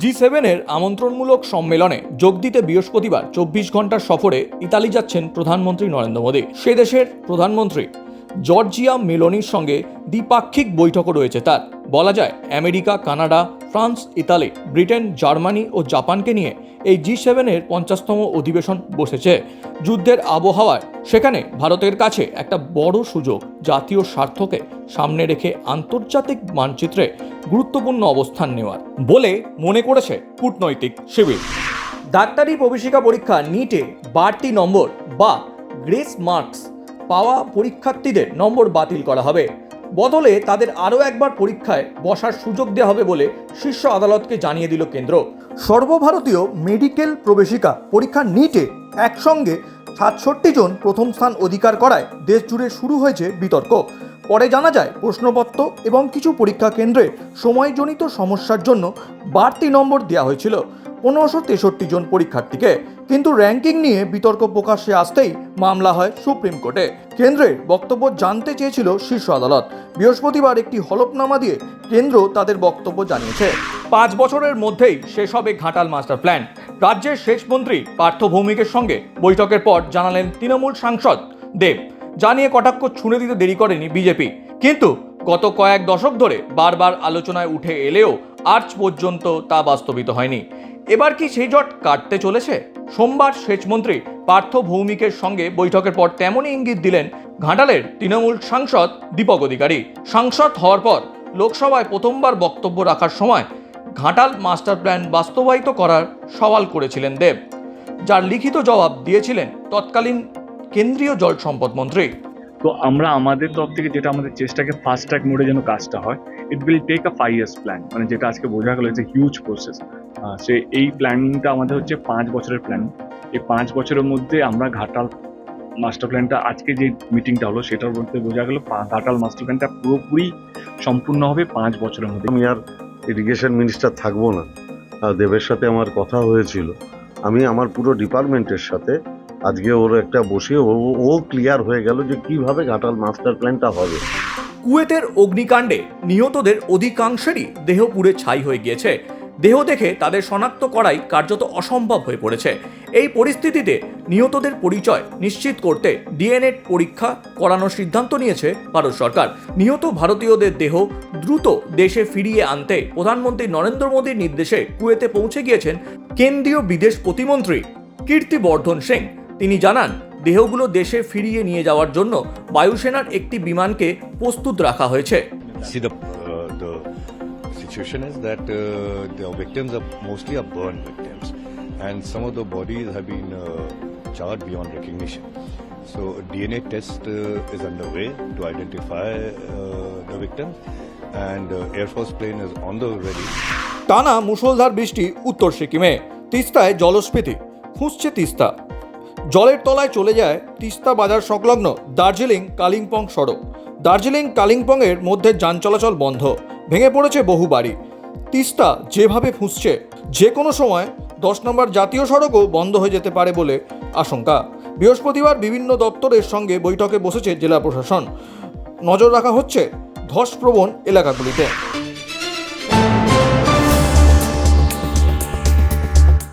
জি সেভেনের আমন্ত্রণমূলক সম্মেলনে যোগ দিতে বৃহস্পতিবার চব্বিশ ঘণ্টার সফরে ইতালি যাচ্ছেন প্রধানমন্ত্রী নরেন্দ্র মোদী। সে দেশের প্রধানমন্ত্রী জর্জিয়া মেলোনির সঙ্গে দ্বিপাক্ষিক বৈঠকও রয়েছে তার। বলা যায়, America, Canada France, Italy, Britain, Germany ও জাপানকে নিয়ে এই জি সেভেনের পঞ্চাশতম অধিবেশন বসেছে। যুদ্ধের আবহাওয়ায় সেখানে ভারতের কাছে একটা বড় সুযোগ, জাতীয় স্বার্থকে সামনে রেখে আন্তর্জাতিক মানচিত্রে গুরুত্বপূর্ণ অবস্থান নেওয়ার বলে মনে করেছে কূটনৈতিক শিবির। ডাক্তারি প্রবেশিকা পরীক্ষা নিটে বাড়তি নম্বর বা গ্রেস মার্কস পাওয়া পরীক্ষার্থীদের নম্বর বাতিল করা হবে। বদলে তাদের আরও একবার পরীক্ষায় বসার সুযোগ দেওয়া হবে বলে শীর্ষ আদালতকে জানিয়ে দিল কেন্দ্র। সর্বভারতীয় মেডিকেল প্রবেশিকা পরীক্ষা নিটে একসঙ্গে সাতষট্টি জন প্রথম স্থান অধিকার করায় দেশ জুড়ে শুরু হয়েছে বিতর্ক। পরে জানা যায়, প্রশ্নপত্র এবং কিছু পরীক্ষা কেন্দ্রে সময়জনিত সমস্যার জন্য বাড়তি নম্বর দেওয়া হয়েছিল। পনেরোশো তেষট্টি জন পরীক্ষার্থীকে, কিন্তু র্যাঙ্কিং নিয়ে বিতর্ক প্রকাশ্যে আসতেই মামলা হয় সুপ্রিম কোর্টে। কেন্দ্রের বক্তব্য জানতে চেয়েছিল শীর্ষ আদালত। বৃহস্পতিবার একটি হলফনামা দিয়ে কেন্দ্র তাদের বক্তব্য জানিয়েছে। পাঁচ বছরের মধ্যেই শেষ হবে ঘাটাল মাস্টার প্ল্যান। রাজ্যের শেষ মন্ত্রী পার্থ ভৌমিকের সঙ্গে বৈঠকের পর জানালেন তৃণমূল সাংসদ দেব। জানিয়ে কটাক্ষ ছুঁড়ে দিতে দেরি করেনি বিজেপি। কিন্তু গত কয়েক দশক ধরে বারবার আলোচনায় উঠে এলেও আজ পর্যন্ত তা বাস্তবিত হয়নি। এবার কি সেই জট কাটতে চলেছে? সোমবার সেচমন্ত্রী পার্থ ভৌমিকের সঙ্গে বৈঠকের পর তেমনই ইঙ্গিত দিলেন ঘাটালের তৃণমূল সাংসদ দীপক অধিকারী। সাংসদ হওয়ার পর লোকসভায় প্রথমবার বক্তব্য রাখার সময় ঘাটাল মাস্টার প্ল্যান বাস্তবায়িত করার সওয়াল করেছিলেন দেব। যার লিখিত জবাব দিয়েছিলেন তৎকালীন কেন্দ্রীয় জল সম্পদ মন্ত্রী। তো আমরা আমাদের তরফ থেকে যেটা আমাদের চেষ্টাকে ফাস্ট ট্র্যাক মোডে যেন কাজটা হয় it will take a five years plan মানে যেটা আজকে বোঝা গেল যে হিউজ প্রসেস সে এই প্ল্যানিংটা আমাদের হচ্ছে পাঁচ বছরের প্ল্যান এই পাঁচ বছরের মধ্যে আমরা ঘাটাল মাস্টার প্ল্যানটা আজকে যে মিটিংটা হলো সেটার মধ্যে বোঝা গেল ঘাটাল মাস্টার প্ল্যানটা পুরোপুরি সম্পূর্ণ হবে পাঁচ বছরের মধ্যে। আমি আর ইরিগেশন মিনিস্টার থাকব না। আর দেবের সাথে আমার কথা হয়েছিল। আমি আমার পুরো ডিপার্টমেন্টের সাথে আজকে ওর একটা বসিয়ে ও ও ক্লিয়ার হয়ে গেল যে কীভাবে ঘাটাল মাস্টার প্ল্যানটা হবে। কুয়েতের অগ্নিকাণ্ডে নিহতদের অধিকাংশেরই দেহ পুড়ে ছাই হয়ে গিয়েছে। দেহ দেখে তাদের শনাক্ত করাই কার্যত অসম্ভব হয়ে পড়েছে। এই পরিস্থিতিতে নিহতদের পরিচয় নিশ্চিত করতে ডিএনএ পরীক্ষা করানোর সিদ্ধান্ত নিয়েছে ভারত সরকার। নিহত ভারতীয়দের দেহ দ্রুত দেশে ফিরিয়ে আনতে প্রধানমন্ত্রী নরেন্দ্র মোদীর নির্দেশে কুয়েতে পৌঁছে গিয়েছেন কেন্দ্রীয় বিদেশ প্রতিমন্ত্রী কীর্তিবর্ধন সিং তিনি জানান, দেহগুলো দেশে ফিরিয়ে নিয়ে যাওয়ার জন্য বায়ুসেনার একটি বিমানকে প্রস্তুত রাখা হয়েছে। Uh, situation is that uh, the victims are mostly are burn victims, and some of the bodies have been uh, charred beyond recognition. So, a DNA test uh, is underway to identify uh, the victims, and uh, Air Force plane is on the ready. টানা মুষলধার বৃষ্টি উত্তর সিকিমে তিস্তায় জলস্ফীতি খুঁজছে তিস্তা জলের তলায় চলে যায় তিস্তা বাজার সংলগ্ন দার্জিলিং কালিম্পং সড়ক দার্জিলিং কালিম্পংয়ের মধ্যে যান চলাচল বন্ধ ভেঙে পড়েছে বহু বাড়ি। তিস্তা যেভাবে ফুঁসছে যে কোনো সময় দশ নম্বর জাতীয় সড়কও বন্ধ হয়ে যেতে পারে বলে আশঙ্কা। বৃহস্পতিবার বিভিন্ন দপ্তরের সঙ্গে বৈঠকে বসেছে জেলা প্রশাসন। নজর রাখা হচ্ছে ধসপ্রবণ এলাকাগুলিতে।